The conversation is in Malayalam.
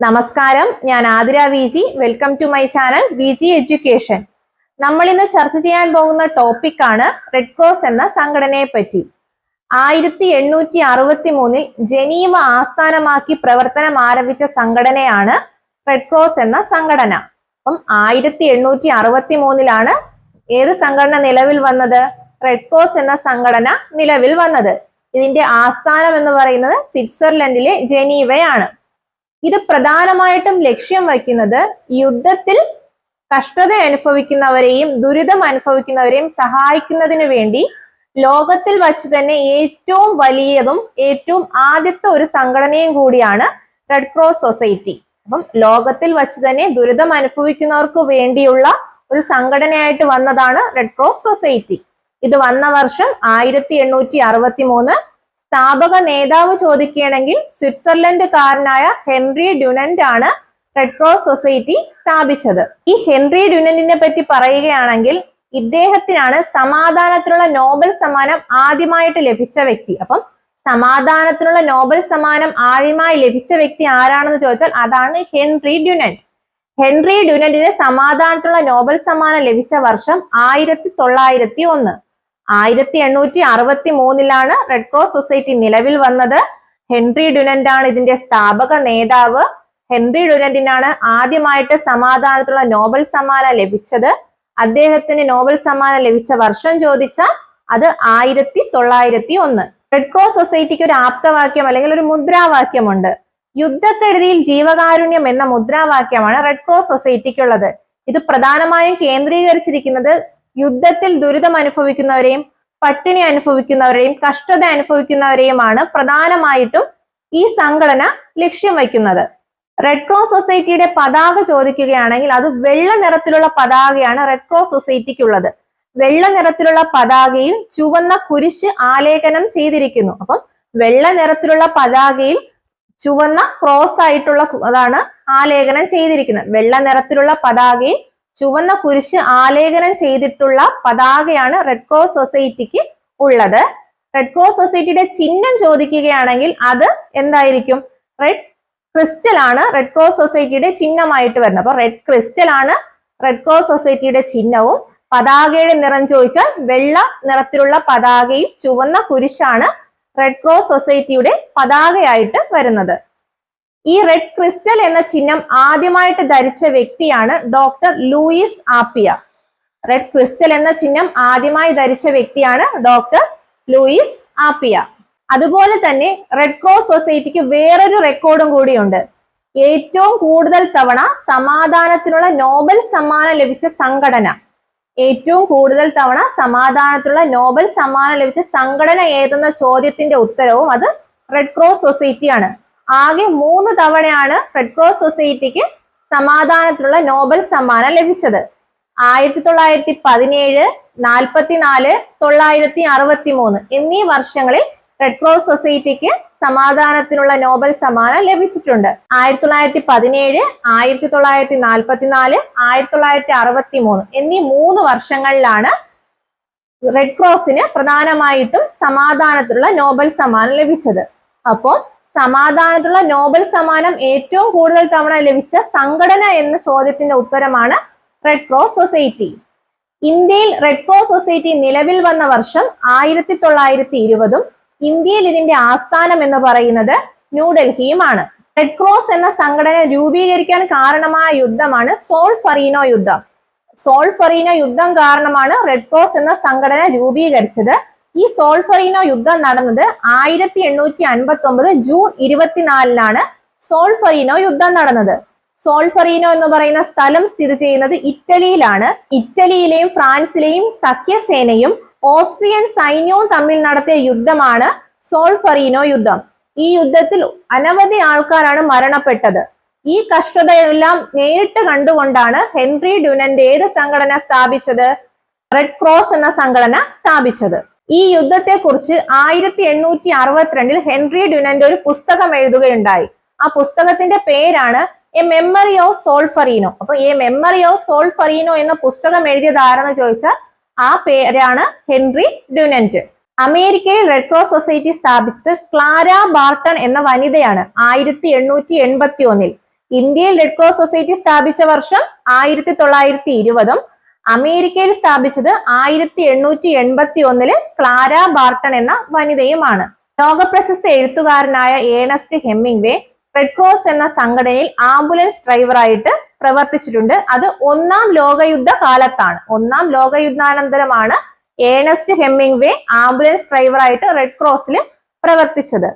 നമസ്കാരം. ഞാൻ Athira V G welcome to my channel V G education നമ്മൾ ഇന്ന് ചർച്ച ചെയ്യാൻ പോകുന്ന ടോപ്പിക് ആണ് റെഡ് ക്രോസ് എന്ന സംഘടനയെ പറ്റി. ആയിരത്തി എണ്ണൂറ്റി അറുപത്തി മൂന്നിൽ ജനീവ ആസ്ഥാനമാക്കി പ്രവർത്തനം ആരംഭിച്ച സംഘടനയാണ് റെഡ് ക്രോസ് എന്ന സംഘടന. അപ്പം ആയിരത്തി എണ്ണൂറ്റി അറുപത്തി മൂന്നിലാണ് ഏത് സംഘടന നിലവിൽ വന്നത്? റെഡ് ക്രോസ് എന്ന സംഘടന നിലവിൽ വന്നത്. ഇതിന്റെ ആസ്ഥാനം എന്ന് പറയുന്നത് സ്വിറ്റ്സർലൻഡിലെ ജനീവയാണ്. ഇത് പ്രധാനമായിട്ടും ലക്ഷ്യം വയ്ക്കുന്നത് യുദ്ധത്തിൽ കഷ്ടത അനുഭവിക്കുന്നവരെയും ദുരിതം അനുഭവിക്കുന്നവരെയും സഹായിക്കുന്നതിന് വേണ്ടി ലോകത്തിൽ വച്ച് തന്നെ ഏറ്റവും വലിയതും ഏറ്റവും ആദ്യത്തെ ഒരു സംഘടനയും കൂടിയാണ് റെഡ് ക്രോസ് സൊസൈറ്റി അപ്പം ലോകത്തിൽ വച്ച് തന്നെ ദുരിതം അനുഭവിക്കുന്നവർക്ക് വേണ്ടിയുള്ള ഒരു സംഘടനയായിട്ട് വന്നതാണ് റെഡ് ക്രോസ് സൊസൈറ്റി ഇത് വന്ന വർഷം ആയിരത്തി എണ്ണൂറ്റി അറുപത്തി മൂന്ന് സ്ഥാപക നേതാവ് ചോദിക്കുകയാണെങ്കിൽ സ്വിറ്റ്സർലൻഡുകാരനായ ഹെൻറി ഡ്യുനന്റ് ആണ് റെഡ് ക്രോസ് സൊസൈറ്റി സ്ഥാപിച്ചത്. ഈ ഹെൻറി ഡ്യുനന്റിനെ പറ്റി പറയുകയാണെങ്കിൽ ഇദ്ദേഹത്തിനാണ് സമാധാനത്തിനുള്ള നോബൽ സമ്മാനം ആദ്യമായിട്ട് ലഭിച്ച വ്യക്തി. അപ്പം സമാധാനത്തിനുള്ള നോബൽ സമ്മാനം ആദ്യമായി ലഭിച്ച വ്യക്തി ആരാണെന്ന് ചോദിച്ചാൽ അതാണ് ഹെൻറി ഡ്യുനന്റ്. ഹെൻറി ഡ്യുനന്റിന് സമാധാനത്തിനുള്ള നോബൽ സമ്മാനം ലഭിച്ച വർഷം ആയിരത്തി തൊള്ളായിരത്തി ഒന്ന്. ആയിരത്തി എണ്ണൂറ്റി അറുപത്തി മൂന്നിലാണ് റെഡ് ക്രോസ് സൊസൈറ്റി നിലവിൽ വന്നത്. ഹെൻറി ഡുനന്റ് ആണ് ഇതിന്റെ സ്ഥാപക നേതാവ്. ഹെൻറി ഡുനന്റിനാണ് ആദ്യമായിട്ട് സമാധാനത്തിലുള്ള നോബൽ സമ്മാനം ലഭിച്ചത്. അദ്ദേഹത്തിന് നോബൽ സമ്മാനം ലഭിച്ച വർഷം ചോദിച്ച അത് ആയിരത്തി തൊള്ളായിരത്തി ഒന്ന് റെഡ് ക്രോസ് സൊസൈറ്റിക്ക് ഒരു ആപ്തവാക്യം അല്ലെങ്കിൽ ഒരു മുദ്രാവാക്യമുണ്ട്. യുദ്ധക്കെടുതിയിൽ ജീവകാരുണ്യം എന്ന മുദ്രാവാക്യമാണ് റെഡ് ക്രോസ് സൊസൈറ്റിക്കുള്ളത് ഇത് പ്രധാനമായും കേന്ദ്രീകരിച്ചിരിക്കുന്നത് യുദ്ധത്തിൽ ദുരിതം അനുഭവിക്കുന്നവരെയും പട്ടിണി അനുഭവിക്കുന്നവരെയും കഷ്ടത അനുഭവിക്കുന്നവരെയുമാണ് പ്രധാനമായിട്ടും ഈ സംഘടന ലക്ഷ്യം വയ്ക്കുന്നത്. റെഡ് ക്രോസ് സൊസൈറ്റിയുടെ പതാക ചോദിക്കുകയാണെങ്കിൽ അത് വെള്ള നിറത്തിലുള്ള പതാകയാണ് റെഡ് ക്രോസ് സൊസൈറ്റിക്കുള്ളത് വെള്ള നിറത്തിലുള്ള പതാകയിൽ ചുവന്ന കുരിശ് ആലേഖനം ചെയ്തിരിക്കുന്നു. അപ്പം വെള്ള നിറത്തിലുള്ള പതാകയിൽ ചുവന്ന ക്രോസ് ആയിട്ടുള്ള അതാണ് ആലേഖനം ചെയ്തിരിക്കുന്നത്. വെള്ള നിറത്തിലുള്ള പതാകയിൽ ചുവന്ന കുരിശ് ആലേഖനം ചെയ്തിട്ടുള്ള പതാകയാണ് റെഡ് ക്രോസ് സൊസൈറ്റിക്ക് ഉള്ളത്. റെഡ് ക്രോസ് സൊസൈറ്റിയുടെ ചിഹ്നം ചോദിക്കുകയാണെങ്കിൽ അത് എന്തായിരിക്കും? റെഡ് ക്രിസ്റ്റൽ ആണ് റെഡ് ക്രോസ് സൊസൈറ്റിയുടെ ചിഹ്നമായിട്ട് വരുന്നത്. അപ്പൊ റെഡ് ക്രിസ്റ്റൽ ആണ് റെഡ് ക്രോസ് സൊസൈറ്റിയുടെ ചിഹ്നവും. പതാകയുടെ നിറം ചോദിച്ചാൽ വെള്ള നിറത്തിലുള്ള പതാകയിൽ ചുവന്ന കുരിശാണ് റെഡ് ക്രോസ് സൊസൈറ്റിയുടെ പതാകയായിട്ട് വരുന്നത്. ഈ റെഡ് ക്രിസ്റ്റൽ എന്ന ചിഹ്നം ആദ്യമായിട്ട് ധരിച്ച വ്യക്തിയാണ് doctor Louis Appia red crystal എന്ന ചിഹ്നം ആദ്യമായി ധരിച്ച വ്യക്തിയാണ് ഡോക്ടർ ലൂയിസ് ആപ്പിയ അതുപോലെ തന്നെ റെഡ് ക്രോസ് സൊസൈറ്റിക്ക് വേറൊരു റെക്കോർഡും കൂടിയുണ്ട്. ഏറ്റവും കൂടുതൽ തവണ സമാധാനത്തിനുള്ള നോബൽ സമ്മാനം ലഭിച്ച സംഘടന. ഏറ്റവും കൂടുതൽ തവണ സമാധാനത്തിനുള്ള നോബൽ സമ്മാനം ലഭിച്ച സംഘടന ഏതെന്ന ചോദ്യത്തിന്റെ ഉത്തരവും അത് റെഡ് ക്രോസ് സൊസൈറ്റിയാണ് ആകെ മൂന്ന് തവണയാണ് റെഡ് ക്രോസ് സൊസൈറ്റിക്ക് സമാധാനത്തിലുള്ള നോബൽ സമ്മാനം ലഭിച്ചത്. ആയിരത്തി തൊള്ളായിരത്തി പതിനേഴ് നാൽപ്പത്തിനാല് തൊള്ളായിരത്തി അറുപത്തി മൂന്ന് എന്നീ വർഷങ്ങളിൽ റെഡ് ക്രോസ് സൊസൈറ്റിക്ക് സമാധാനത്തിനുള്ള നോബൽ സമ്മാനം ലഭിച്ചിട്ടുണ്ട്. ആയിരത്തി തൊള്ളായിരത്തി പതിനേഴ് ആയിരത്തി തൊള്ളായിരത്തി നാൽപ്പത്തിനാല് ആയിരത്തി തൊള്ളായിരത്തി അറുപത്തി മൂന്ന് എന്നീ മൂന്ന് വർഷങ്ങളിലാണ് റെഡ് ക്രോസിന് പ്രധാനമായിട്ടും സമാധാനത്തിലുള്ള നോബൽ സമ്മാനം ലഭിച്ചത്. അപ്പോൾ സമാധാനത്തിലുള്ള നോബൽ സമ്മാനം ഏറ്റവും കൂടുതൽ തവണ ലഭിച്ച സംഘടന എന്ന ചോദ്യത്തിന്റെ ഉത്തരമാണ് റെഡ് ക്രോസ് സൊസൈറ്റി ഇന്ത്യയിൽ റെഡ് ക്രോസ് സൊസൈറ്റി നിലവിൽ വന്ന വർഷം ആയിരത്തി തൊള്ളായിരത്തി ഇരുപതും ഇന്ത്യയിൽ ഇതിന്റെ ആസ്ഥാനം എന്ന് പറയുന്നത് ന്യൂഡൽഹിയുമാണ് റെഡ് ക്രോസ് എന്ന സംഘടന രൂപീകരിക്കാൻ കാരണമായ യുദ്ധമാണ് സോൾ ഫറീനോ യുദ്ധം. സോൾ ഫറീനോ യുദ്ധം കാരണമാണ് റെഡ് ക്രോസ് എന്ന സംഘടന രൂപീകരിച്ചത്. ഈ സോൾഫറീനോ യുദ്ധം നടന്നത് ആയിരത്തി എണ്ണൂറ്റി അൻപത്തി ഒമ്പത് ജൂൺ ഇരുപത്തിനാലിനാണ് സോൾഫറീനോ യുദ്ധം നടന്നത്. സോൾഫറീനോ എന്ന് പറയുന്ന സ്ഥലം സ്ഥിതി ചെയ്യുന്നത് ഇറ്റലിയിലാണ്. ഇറ്റലിയിലെയും ഫ്രാൻസിലെയും സഖ്യസേനയും ഓസ്ട്രിയൻ സൈന്യവും തമ്മിൽ നടത്തിയ യുദ്ധമാണ് സോൾഫറീനോ യുദ്ധം. ഈ യുദ്ധത്തിൽ അനവധി ആൾക്കാരാണ് മരണപ്പെട്ടത്. ഈ കഷ്ടതയെല്ലാം നേരിട്ട് കണ്ടുകൊണ്ടാണ് ഹെൻറി ഡ്യുനന്റ് ഏത് സംഘടന സ്ഥാപിച്ചത്. റെഡ് ക്രോസ് എന്ന സംഘടന സ്ഥാപിച്ചത്. ഈ യുദ്ധത്തെക്കുറിച്ച് ആയിരത്തി എണ്ണൂറ്റി അറുപത്തിരണ്ടിൽ ഹെൻറി ഡുനന്റെ ഒരു പുസ്തകം എഴുതുകയുണ്ടായി. ആ പുസ്തകത്തിന്റെ പേരാണ് എ മെമ്മറി ഓഫ് സോൾഫറീനോ. അപ്പൊ എ മെമ്മറി ഓഫ് സോൾഫറീനോ എന്ന പുസ്തകം എഴുതിയത് ആരെന്ന് ചോദിച്ചാൽ ആ പേരാണ് ഹെൻറി ഡ്യുനന്റ് അമേരിക്കയിൽ റെഡ് ക്രോസ് സൊസൈറ്റി സ്ഥാപിച്ചത് ക്ലാര ബാർട്ടൺ എന്ന വനിതയാണ് ആയിരത്തി എണ്ണൂറ്റി എൺപത്തി ഒന്നിൽ ഇന്ത്യയിൽ റെഡ് ക്രോസ് സൊസൈറ്റി സ്ഥാപിച്ച വർഷം ആയിരത്തി തൊള്ളായിരത്തി ഇരുപതും അമേരിക്കയിൽ സ്ഥാപിച്ചത് ആയിരത്തി എണ്ണൂറ്റി എൺപത്തി ഒന്നിൽ ക്ലാര ബാർട്ടൺ എന്ന വനിതയുമാണ്. ലോകപ്രശസ്ത എഴുത്തുകാരനായ ഏണസ്റ്റ് ഹെമ്മിംഗ്വേ റെഡ് ക്രോസ് എന്ന സംഘടനയിൽ ആംബുലൻസ് ഡ്രൈവറായിട്ട് പ്രവർത്തിച്ചിട്ടുണ്ട്. അത് ഒന്നാം ലോകയുദ്ധ കാലത്താണ്. ഒന്നാം ലോകയുദ്ധാനന്തരമാണ് ഏണസ്റ്റ് ഹെമ്മിംഗ്വേ ആംബുലൻസ് ഡ്രൈവറായിട്ട് റെഡ് ക്രോസിൽ പ്രവർത്തിച്ചത്.